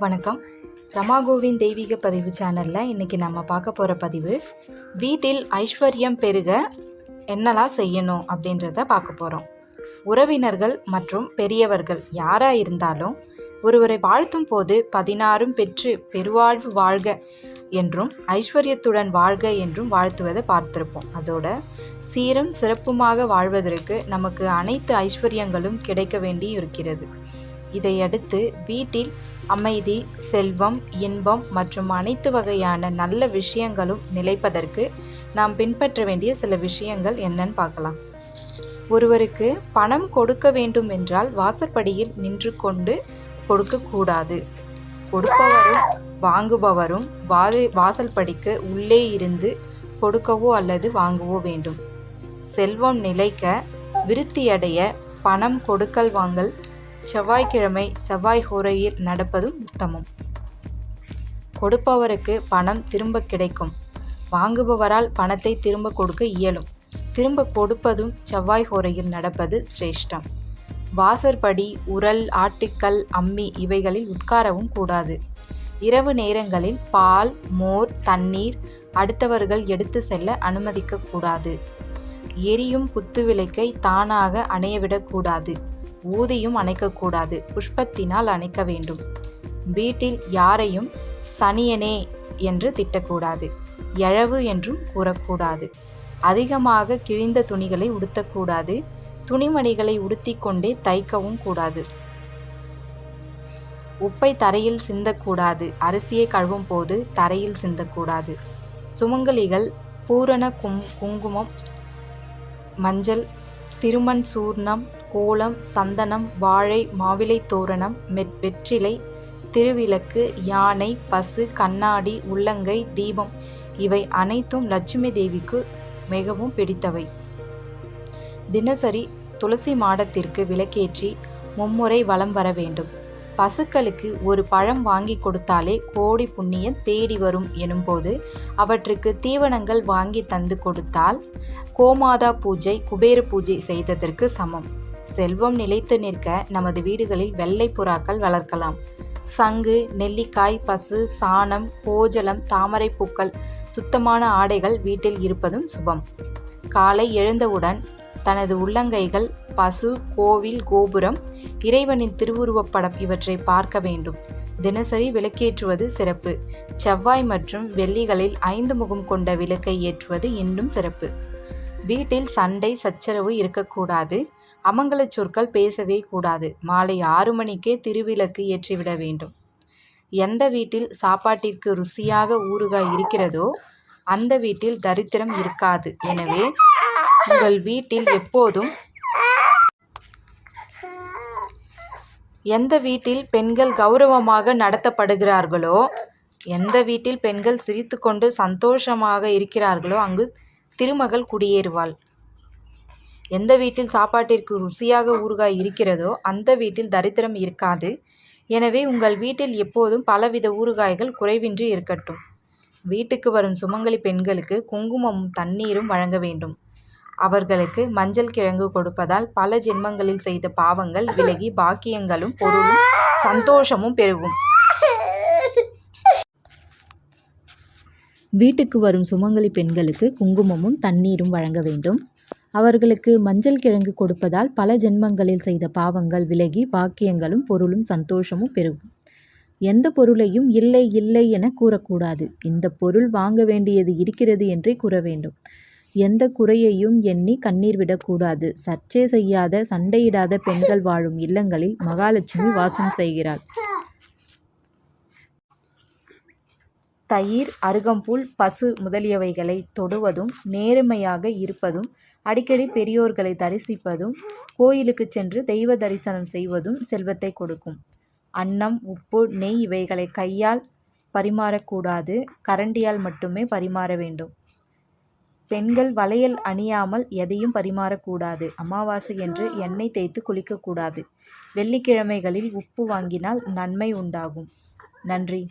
வணக்கம். ரமாகோவின் தெய்வீக பதிவு சேனலில் இன்றைக்கி நம்ம பார்க்க போகிற பதிவு வீட்டில் ஐஸ்வர்யம் பெருக என்னெல்லாம் செய்யணும் அப்படின்றத பார்க்க போகிறோம் உறவினர்கள் மற்றும் பெரியவர்கள் யாராக இருந்தாலும் ஒருவரை வாழ்த்தும் போது பதினாறும் பெற்று பெருவாழ்வு வாழ்க என்றும் ஐஸ்வர்யத்துடன் வாழ்க என்றும் வாழ்த்துவதை பார்த்திருப்போம். அதோட சீரும் சிறப்புமாக வாழ்வதற்கு நமக்கு அனைத்து ஐஸ்வர்யங்களும் கிடைக்க வேண்டி இருக்கிறது இதையடுத்து வீட்டில் அமைதி செல்வம் இன்பம் மற்றும் அனைத்து வகையான நல்ல விஷயங்களும் நிலைப்பதற்கு நாம் பின்பற்ற வேண்டிய சில விஷயங்கள் என்னன்னு பார்க்கலாம். ஒருவருக்கு பணம் கொடுக்க வேண்டும் என்றால் வாசற்படியில் நின்று கொண்டு கொடுக்கக்கூடாது கொடுப்பவரும் வாங்குபவரும் வாது வாசல் படிக்க உள்ளே இருந்து கொடுக்கவோ அல்லது வாங்கவோ வேண்டும். செல்வம் நிலைக்க விருத்தியடைய பணம் கொடுக்கல் வாங்கல் செவ்வாய்க்கிழமை செவ்வாய் ஹோரையில் நடப்பதும் உத்தமம். கொடுப்பவருக்கு பணம் திரும்ப கிடைக்கும். வாங்குபவரால் பணத்தை திரும்ப கொடுக்க இயலும். திரும்ப கொடுப்பதும் செவ்வாய் ஹோரையில் நடப்பது சிரேஷ்டம். வாசற்படி உரல் ஆட்டுக்கல் அம்மி இவைகளில் உட்காரவும் கூடாது. இரவு நேரங்களில் பால் மோர் தண்ணீர் அடுத்தவர்கள் எடுத்து செல்ல அனுமதிக்கக்கூடாது எரியும் குத்துவிளக்கை தானாக அணையவிடக்கூடாது ஊதியும் அணைக்கக்கூடாது. புஷ்பத்தினால் அணைக்க வேண்டும். வீட்டில் யாரையும் சனியனே என்று திட்டக்கூடாது. எழவு என்றும் கூறக்கூடாது. அதிகமாக கிழிந்த துணிகளை உடுத்தக்கூடாது. துணிமணிகளை உடுத்திக்கொண்டே தைக்கவும் கூடாது. உப்பை தரையில் சிந்தக்கூடாது. அரிசியை கழுவும் போது தரையில் சிந்தக்கூடாது. சுமங்கலிகள் பூரண கும் குங்குமம் மஞ்சள் திருமண் சூர்ணம் கோலம் சந்தனம் வாழை மாவிலை தோரணம் மெட் வெற்றிலை திருவிளக்கு யானை பசு கண்ணாடி உள்ளங்கை தீபம் இவை அனைத்தும் லட்சுமி தேவிக்கு மிகவும் பிடித்தவை. தினசரி துளசி மாடத்திற்கு விளக்கேற்றி மும்முறை வலம் வர வேண்டும். பசுக்களுக்கு ஒரு பழம் வாங்கி கொடுத்தாலே கோடி புண்ணியம் தேடி வரும் எனும்போது அவற்றுக்கு தீவனங்கள் வாங்கி தந்து கொடுத்தால் கோமாதா பூஜை குபேர பூஜை செய்ததற்கு சமம். செல்வம் நிலைத்து நிற்க நமது வீடுகளில் வெள்ளை புறாக்கள் வளர்க்கலாம். சங்கு நெல்லிக்காய் பசு சாணம் கோஜலம் தாமரை பூக்கள் சுத்தமான ஆடைகள் வீட்டில் இருப்பதும் சுபம். காலை எழுந்தவுடன் தனது உள்ளங்கைகள் பசு கோவில் கோபுரம் இறைவனின் திருவுருவப்படம் இவற்றை பார்க்க வேண்டும். தினசரி விளக்கேற்றுவது சிறப்பு. செவ்வாய் மற்றும் வெள்ளிகளில் ஐந்து முகம் கொண்ட விளக்கை ஏற்றுவது இன்னும் சிறப்பு. வீட்டில் சண்டை சச்சரவு இருக்கக்கூடாது. அமங்கல சொற்கள் பேசவே கூடாது. மாலை ஆறு மணிக்கே திருவிளக்கு ஏற்றிவிட வேண்டும். எந்த வீட்டில் சாப்பாட்டிற்கு ருசியாக ஊறுகாய் இருக்கிறதோ அந்த வீட்டில் தரித்திரம் இருக்காது. எனவே உங்கள் வீட்டில் எப்போதும் எந்த வீட்டில் பெண்கள் கௌரவமாக நடத்தப்படுகிறார்களோ எந்த வீட்டில் பெண்கள் சிரித்துக்கொண்டு சந்தோஷமாக இருக்கிறார்களோ அங்கு திருமகள் குடியேறுவாள். எந்த வீட்டில் சாப்பாட்டிற்கு ருசியாக ஊறுகாய் இருக்கிறதோ அந்த வீட்டில் தரித்திரம் இருக்காது. எனவே உங்கள் வீட்டில் எப்போதும் பலவித ஊறுகாய்கள் குறைவின்றி இருக்கட்டும். வீட்டுக்கு வரும் சுமங்கலி பெண்களுக்கு குங்குமமும் தண்ணீரும் வழங்க வேண்டும். அவர்களுக்கு மஞ்சள் கிழங்கு கொடுப்பதால் பல ஜென்மங்களில் செய்த பாவங்கள் விலகி பாக்கியங்களும் பொருளும் சந்தோஷமும் பெருகும். வீட்டுக்கு வரும் சுமங்கலி பெண்களுக்கு குங்குமமும் தண்ணீரும் வழங்க வேண்டும். அவர்களுக்கு மஞ்சள் கிழங்கு கொடுப்பதால் பல ஜென்மங்களில் செய்த பாவங்கள் விலகி பாக்கியங்களும் பொருளும் சந்தோஷமும் பெருகும். எந்த பொருளையும் இல்லை இல்லை என கூறக்கூடாது. இந்த பொருள் வாங்க வேண்டியது இருக்கிறது என்றே கூற வேண்டும். எந்த குறையையும் எண்ணி கண்ணீர் விடக்கூடாது. சர்ச்சை செய்யாத சண்டையிடாத பெண்கள் வாழும் இல்லங்களில் மகாலட்சுமி வாசம் செய்கிறாள். தயிர் அருகம்புல் பசு முதலியவைகளை தொடுவதும் நேர்மையாக இருப்பதும் அடிக்கடி பெரியோர்களை தரிசிப்பதும் கோயிலுக்கு சென்று தெய்வ தரிசனம் செய்வதும் செல்வத்தை கொடுக்கும். அன்னம் உப்பு நெய் இவைகளை கையால் பரிமாறக்கூடாது. கரண்டியால் மட்டுமே பரிமாற வேண்டும். பெண்கள் வளையல் அணியாமல் எதையும் பரிமாறக்கூடாது. அமாவாசை என்று எண்ணெய் தேய்த்து குளிக்கக்கூடாது. வெள்ளிக்கிழமைகளில் உப்பு வாங்கினால் நன்மை உண்டாகும். நன்றி.